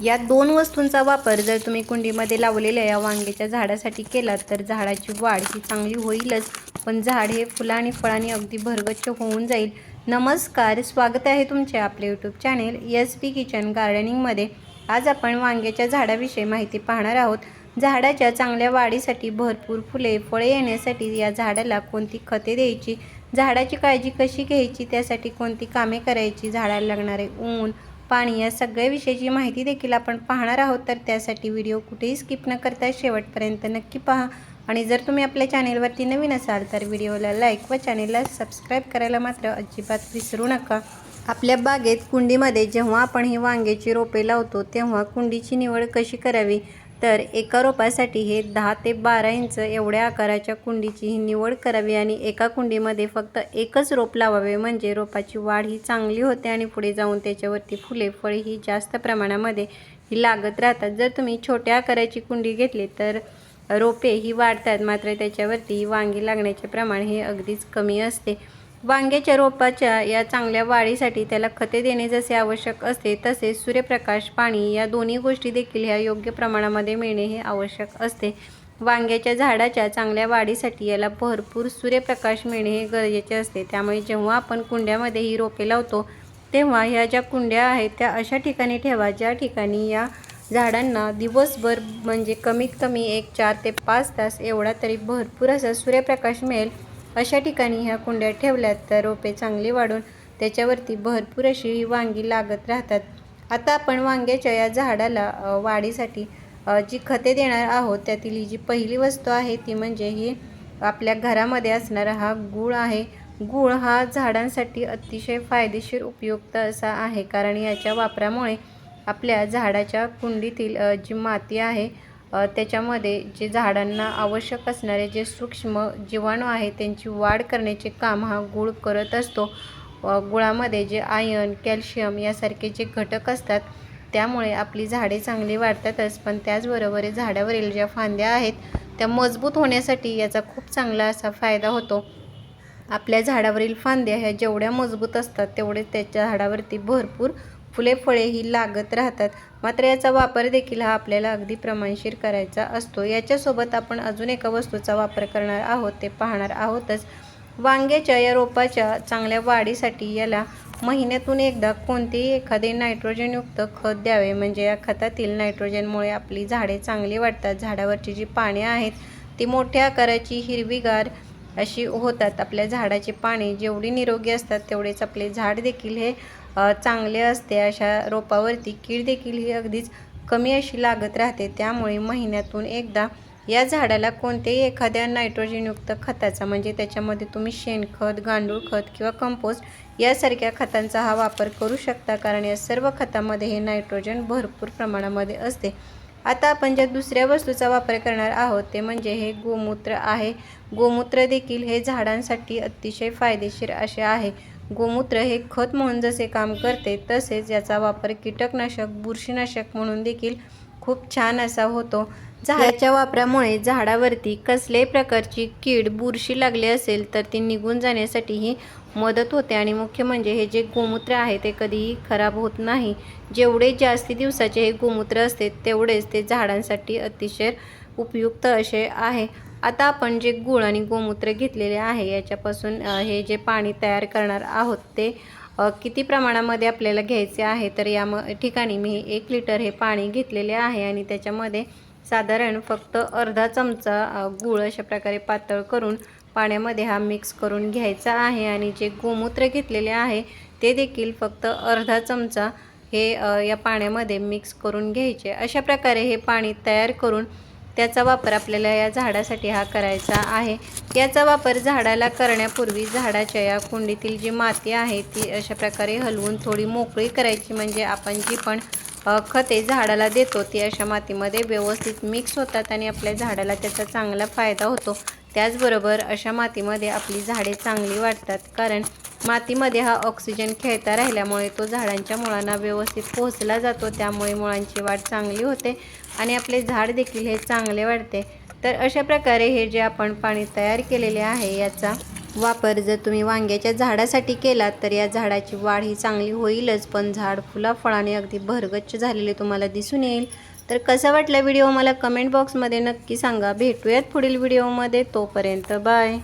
या दोन वस्तूंचा वापर जर तुम्ही कुंडीमध्ये लावलेल्या या वांग्याच्या झाडासाठी केला तर झाडाची वाढ ही चांगली होईलच. पण झाड हे फुलं आणि फळांनी अगदी भरगच्च होऊन जाईल. नमस्कार स्वागत आहे तुमचे आपले YouTube channel S P kitchen गार्डनिंगमध्ये आज आपण वांग्याच्या झाडाविषयी माहिती पाहणार आहोत. झाडाच्या चांगल्या वाढीसाठी भरपूर फुले फळे येण्यासाठी या झाडाला कोणती खते द्यायची? झाडाची काळजी कशी घ्यायची? त्यासाठी कोणती कामे करायची? झाडाला लागणारे ऊन पाणी या सगळ्या विषयीची माहिती देखील आपण पाहणार आहोत. तर त्यासाठी व्हिडिओ कुठेही स्किप न करता शेवटपर्यंत नक्की पहा. आणि जर तुम्ही आपल्या चॅनेलवरती नवीन असाल तर व्हिडिओला लाईक व चॅनेलला सबस्क्राईब करायला मात्र अजिबात विसरू नका. आपल्या बागेत कुंडीमध्ये जेव्हा आपण ही वांग्याची रोपे लावतो तेव्हा कुंडीची निवड कशी करावी? तर एका रोपासाठी हे दहा ते बारा इंच एवढ्या आकाराच्या कुंडीची ही निवड करावी आणि एका कुंडीमध्ये फक्त एकच रोप लावावे. म्हणजे रोपाची वाढ ही चांगली होते आणि पुढे जाऊन त्याच्यावरती फुले फळे ही जास्त प्रमाणामध्ये ही लागत राहतात. जर तुम्ही छोट्या आकाराची कुंडी घेतली तर रोपे ही वाढतात मात्र त्याच्यावरती वांगी लागण्याचे प्रमाण हे अगदीच कमी असते. वांग्याच्या रोपाच्या या चांगल्या वाढीसाठी त्याला खते देणे जसे आवश्यक असते तसेच सूर्यप्रकाश पाणी या दोन्ही गोष्टी देखील ह्या योग्य प्रमाणामध्ये मिळणे हे आवश्यक असते. वांग्याच्या झाडाच्या चांगल्या वाढीसाठी याला भरपूर सूर्यप्रकाश मिळणे हे गरजेचे असते. त्यामुळे जेव्हा आपण कुंड्यामध्ये ही रोपे लावतो तेव्हा ह्या ज्या कुंड्या आहेत त्या अशा ठिकाणी ठेवा ज्या ठिकाणी या झाडांना दिवसभर म्हणजे कमीत कमी एक चार ते पाच तास एवढा तरी भरपूर असा सूर्यप्रकाश मिळेल. अशा ठिकाणी ह्या कुंड्या ठेवल्यात तर रोपे चांगली वाढून त्याच्यावरती भरपूर अशी ही वांगी लागत राहतात. आता आपण वांग्याच्या या झाडाला वाढीसाठी जी खते देणार आहोत त्यातील ही जी पहिली वस्तू आहे ती म्हणजे ही आपल्या घरामध्ये असणारा हा गूळ आहे. गूळ हा झाडांसाठी अतिशय फायदेशीर उपयुक्त असा आहे. कारण याच्या वापरामुळे आपल्या झाडाच्या कुंडीतील जी माती आहे त्याच्यामध्ये जे झाडांना आवश्यक असणारे जे सूक्ष्म जीवाणू आहे त्यांची वाढ करण्याचे काम हा गूळ करत असतो. गुळामध्ये जे आयर्न कॅल्शियम यासारखे जे घटक असतात त्यामुळे आपली झाडे चांगली वाढतातच. पण त्याचबरोबर झाडावरील ज्या फांद्या आहेत त्या मजबूत होण्यासाठी याचा खूप चांगला असा फायदा होतो. आपल्या झाडावरील फांद्या ह्या जेवढ्या मजबूत असतात तेवढे त्याच्या झाडावरती भरपूर फुले फळे ही लागत राहतात. मात्र याचा वापर देखील हा आपल्याला अगदी प्रमाणशीर करायचा असतो. याच्यासोबत आपण अजून एका वस्तूचा वापर करणार आहोत ते पाहणार आहोतच. वांग्याच्या या रोपाच्या चांगल्या वाढीसाठी याला महिन्यातून एकदा कोणतेही एखादे नायट्रोजनयुक्त खत द्यावे. म्हणजे या खतातील नायट्रोजनमुळे आपली झाडे चांगली वाटतात झाडावरची जी पाने आहेत ती मोठ्या आकाराची हिरवीगार अशी होतात. आपल्या झाडाची पाने जेवढी निरोगी असतात तेवढेच आपले झाड देखील हे चांगले असते अशा रोपावरती कीड देखील ही अगदीच कमी अशी लागत राहते. त्यामुळे महिन्यातून एकदा या झाडाला कोणत्याही एखाद्या नायट्रोजनयुक्त खताचा म्हणजे त्याच्यामध्ये तुम्ही शेणखत गांडूळ खत किंवा कंपोस्ट यासारख्या खतांचा हा वापर करू शकता कारण या सर्व खतामध्ये हे नायट्रोजन भरपूर प्रमाणामध्ये असते. आता आपण ज्या दुसऱ्या वस्तूचा वापर करणार आहोत ते म्हणजे हे गोमूत्र आहे. गोमूत्र देखील हे झाडांसाठी अतिशय फायदेशीर असे आहे. गोमूत्र हे खत म्हणून जसे काम करते तसेच याचा वापर कीटकनाशक बुरशीनाशक म्हणून देखील खूप छान असा होतो. झाडाच्या वापरामुळे झाडावरती कसल्याही प्रकारची कीड बुरशी लागली असेल तर ती निघून जाण्यासाठीही मदत होते. आणि मुख्य म्हणजे हे जे गोमूत्र आहे ते कधीही खराब होत नाही. जेवढे जास्ती दिवसाचे हे गोमूत्र असते तेवढेच ते झाडांसाठी अतिशय उपयुक्त असे आहे. आता आपण जे गूळ आणि गोमूत्र घेतलेले आहे याच्यापासून हे जे पाणी तयार करणार आहोत ते किती प्रमाणामध्ये आपल्याला घ्यायचे आहे? तर या म ठिकाणी मी एक लिटर हे पाणी घेतलेले आहे आणि त्याच्यामध्ये साधारण फक्त अर्धा चमचा गूळ अशा प्रकारे पातळ करून पाण्यामध्ये हा मिक्स करून घ्यायचा आहे आणि जे गोमूत्र घेतलेले आहे ते देखील फक्त अर्धा चमचा हे या पाण्यामध्ये मिक्स करून घ्यायचे. अशा प्रकारे हे पाणी तयार करून त्याचा वापर आपल्याला या झाडासाठी हा करायचा आहे. याचा वापर झाडाला करण्यापूर्वी झाडाच्या या कुंडीतील जी माती आहे ती अशा प्रकारे हलवून थोडी मोकळी करायची. म्हणजे आपण जी पण खते झाडाला देतो ती अशा मातीमध्ये व्यवस्थित मिक्स होतात आणि आपल्या झाडाला त्याचा चांगला फायदा होतो. त्याचबरोबर अशा मातीमध्ये आपली झाडे चांगली वाढतात. कारण मातीमध्ये हा ऑक्सिजन खेळता राहिल्यामुळे तो झाडांच्या मुळांना व्यवस्थित पोहोचला जातो. त्यामुळे मुळांची वाढ चांगली होते आणि आपले झाड देखील हे चांगले वाढते. तर अशा प्रकारे हे जे आपण पाणी तयार केलेले आहे याचा वापर जर तुम्ही वांग्याच्या झाडासाठी केलात तर या झाडाची वाढ ही चांगली होईलच. पण झाड फुला फळाने अगदी भरगच्च झालेले तुम्हाला दिसून येईल. तर कसा वाटला व्हिडिओ? मला कमेंट बॉक्समध्ये नक्की सांगा. भेटूयात पुढील व्हिडिओमध्ये तोपर्यंत बाय.